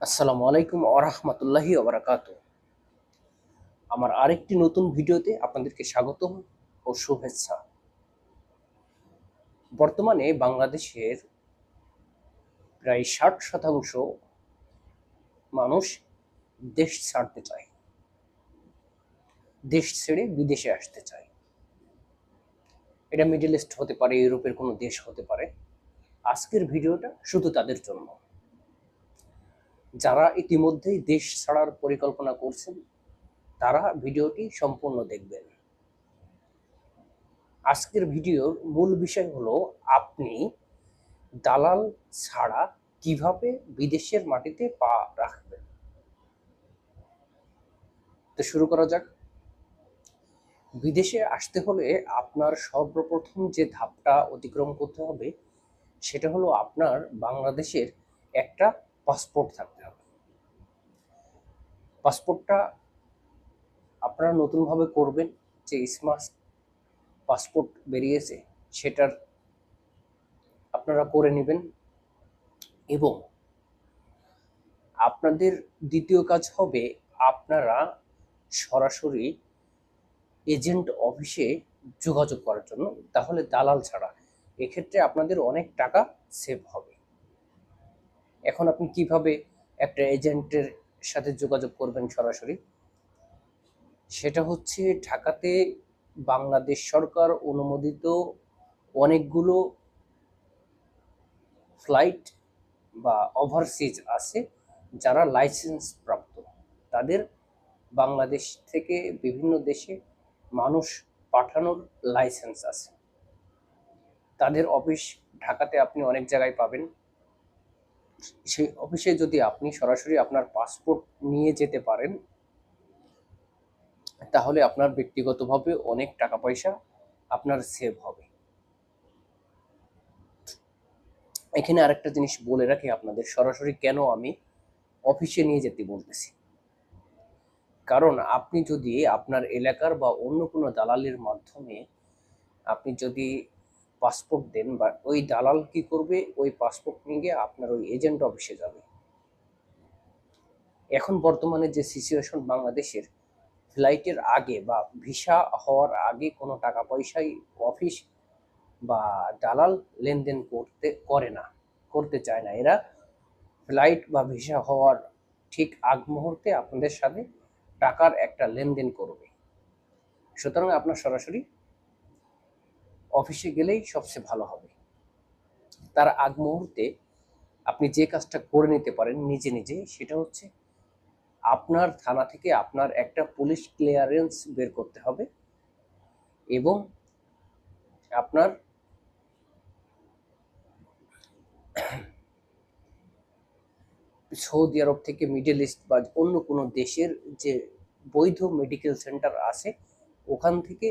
আসসালামু আলাইকুম আরহামতুল্লাহি ওবরাকাত আমার আরেকটি নতুন ভিডিওতে আপনাদেরকে স্বাগতম ও শুভেচ্ছা। বর্তমানে বাংলাদেশের প্রায় ষাট শতাংশ মানুষ দেশ ছাড়তে চায়। দেশ ছেড়ে বিদেশে আসতে চায়। এটা মিডল ইস্ট হতে পারে, ইউরোপের কোনো দেশ হতে পারে। আজকের ভিডিওটা শুধু তাদের জন্য। যারা ইতিমধ্যেই দেশ ছাড়ার পরিকল্পনা করছেন, তারা ভিডিওটি সম্পূর্ণ দেখবেন। আজকের ভিডিওর মূল বিষয় হলো, আপনি দালাল ছাড়া কীভাবে বিদেশের মাটিতে পা রাখবেন? তো শুরু করা যাক। বিদেশে আসতে হলে আপনার সর্বপ্রথম যে ধাপটা অতিক্রম করতে হবে, সেটা হলো আপনার বাংলাদেশের একটা পাসপোর্ট থাকতে হবে। পাসপোর্টটা আপনারা নতুনভাবে করবেন, যে স্মার্ট পাসপোর্ট বেরিয়েছে সেটার আপনারা করে নেবেন এবং আপনাদের দ্বিতীয় কাজ হবে আপনারা সরাসরি এজেন্ট অফিসে যোগাযোগ করার জন্য। তাহলে দালাল ছাড়া এক্ষেত্রে আপনাদের অনেক টাকা সেভ হবে। এখন আপনি কীভাবে একটা এজেন্টের সাথে যোগাযোগ করবেন সরাসরি? সেটা হচ্ছে ঢাকাতে বাংলাদেশ সরকার অনুমোদিত অনেকগুলো ফ্লাইট বা ওভারসিজ আছে যারা লাইসেন্স প্রাপ্ত তাদের বাংলাদেশ থেকে বিভিন্ন দেশে মানুষ পাঠানোর লাইসেন্স আছে। তাদের অফিস ঢাকাতে আপনি অনেক জায়গায় পাবেন। সেই অফিসে যদি আপনি সরাসরি আপনার পাসপোর্ট নিয়ে যেতে পারেন, তাহলে আপনার ব্যক্তিগতভাবে অনেক টাকা পয়সা আপনার সেভ হবে। এখানে আরেকটা জিনিস বলে রাখি আপনাদের, সরাসরি কেন আমি অফিসে নিয়ে যেতে বলতেছি? কারণ আপনি যদি আপনার এলাকার বা অন্য কোনো দালালির মাধ্যমে আপনি যদি পাসপোর্ট দেন বা ওই দালাল কি করবে, ওই পাসপোর্ট নিয়ে গিয়ে আপনার ওই এজেন্ট অফিসে যাবে। এখন বর্তমানে যে সিচুয়েশন বাংলাদেশের, ফ্লাইটের আগে বা ভিসা হওয়ার আগে কোনো টাকা পয়সাই অফিস বা দালাল লেনদেন করতে, করে না, করতে চায় না। এরা ফ্লাইট বা ভিসা হওয়ার ঠিক আগ মুহূর্তে আপনাদের সাথে টাকার একটা লেনদেন করবে। সুতরাং আপনার সরাসরি অফিসে গেলেই সবচেয়ে ভালো হবে। তার আগ মুহূর্তে আপনি যে কাজটা করে নিতে পারেন নিজে নিজে, সেটা হচ্ছে আপনার থানা থেকে আপনার একটা পুলিশ ক্লিয়ারেন্স বের করতে হবে এবং আপনার সৌদি আরব থেকে মিডল ইস্ট বা অন্য কোনো দেশের যে বৈধ মেডিকেল সেন্টার আছে, ওখান থেকে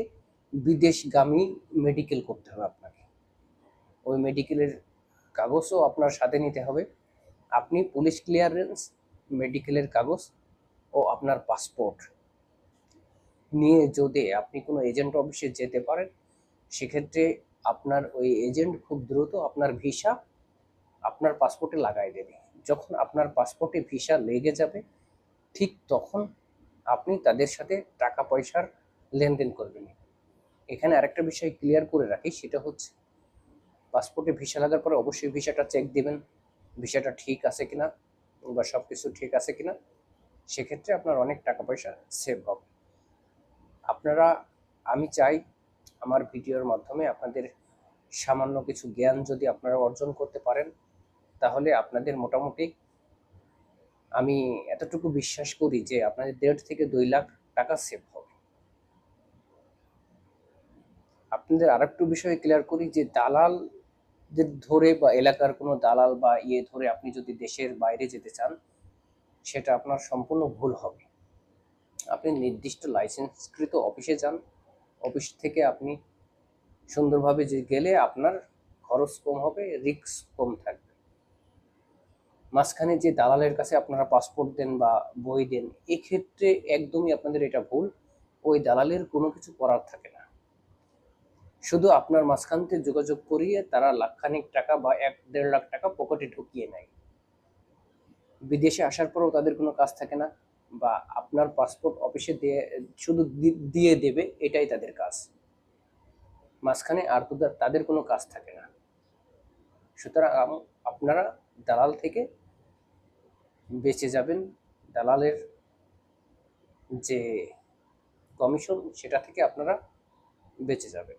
বিদেশগামী মেডিকেল করতে হবে আপনাকে। ওই মেডিকেলের কাগজও আপনার সাথে নিতে হবে। আপনি পুলিশ ক্লিয়ারেন্স মেডিকেলের কাগজ ও আপনার পাসপোর্ট নিয়ে যদি আপনি কোনো এজেন্ট অফিসে যেতে পারেন, সেক্ষেত্রে আপনার ওই এজেন্ট খুব দ্রুত আপনার ভিসা আপনার পাসপোর্টে লাগাই দেবে। যখন আপনার পাসপোর্টে ভিসা লেগে যাবে, ঠিক তখন আপনি তাদের সাথে টাকা পয়সার লেনদেন করবেন। এখানে আরেকটা বিষয় ক্লিয়ার করে রাখি, সেটা হচ্ছে পাসপোর্টে ভিসা লাগার পরে অবশ্যই ভিসাটা চেক দিবেন ভিসাটা ঠিক আছে কিনা বা সব কিছু ঠিক আছে কিনা, সেক্ষেত্রে আপনার অনেক টাকা পয়সা সেভ হবে। আপনারা, আমি চাই আমার ভিডিওর মাধ্যমে আপনাদের সামান্য কিছু জ্ঞান যদি আপনারা অর্জন করতে পারেন, তাহলে আপনাদের মোটামুটি আমি এতটুকু বিশ্বাস করি যে আপনাদের দেড় থেকে দুই লাখ টাকা সেভ হবে। আপনাদের আরেকটু বিষয়ে ক্লিয়ার করি যে দালালদের ধরে বা এলাকার কোনো দালাল বা ইয়ে ধরে আপনি যদি দেশের বাইরে যেতে চান, সেটা আপনার সম্পূর্ণ ভুল হবে। আপনি নির্দিষ্ট লাইসেন্সকৃত অফিসে যান। অফিস থেকে আপনি সুন্দরভাবে যে গেলে আপনার খরচ কম হবে রিস্ক কম থাকবে। মাঝখানে যে দালালের কাছে আপনারা পাসপোর্ট দেন বা বই দেন, এক্ষেত্রে একদমই আপনাদের এটা ভুল। ওই দালালের কোনো কিছু করার থাকে না। শুধু আপনার মাঝখান থেকে যোগাযোগ করিয়ে তারা লাখখানিক টাকা বা এক দেড় লাখ টাকা পকেটে ঢুকিয়ে নেয়। বিদেশে আসার পরেও তাদের কোনো কাজ থাকে না বা আপনার পাসপোর্ট অফিসে দিয়ে, শুধু দিয়ে দেবে, এটাই তাদের কাজ। মাঝখানে আর তোদের তাদের কোনো কাজ থাকে না। সুতরাং আপনারা দালাল থেকে বেঁচে যাবেন। দালালের যে কমিশন, সেটা থেকে আপনারা বেঁচে যাবেন।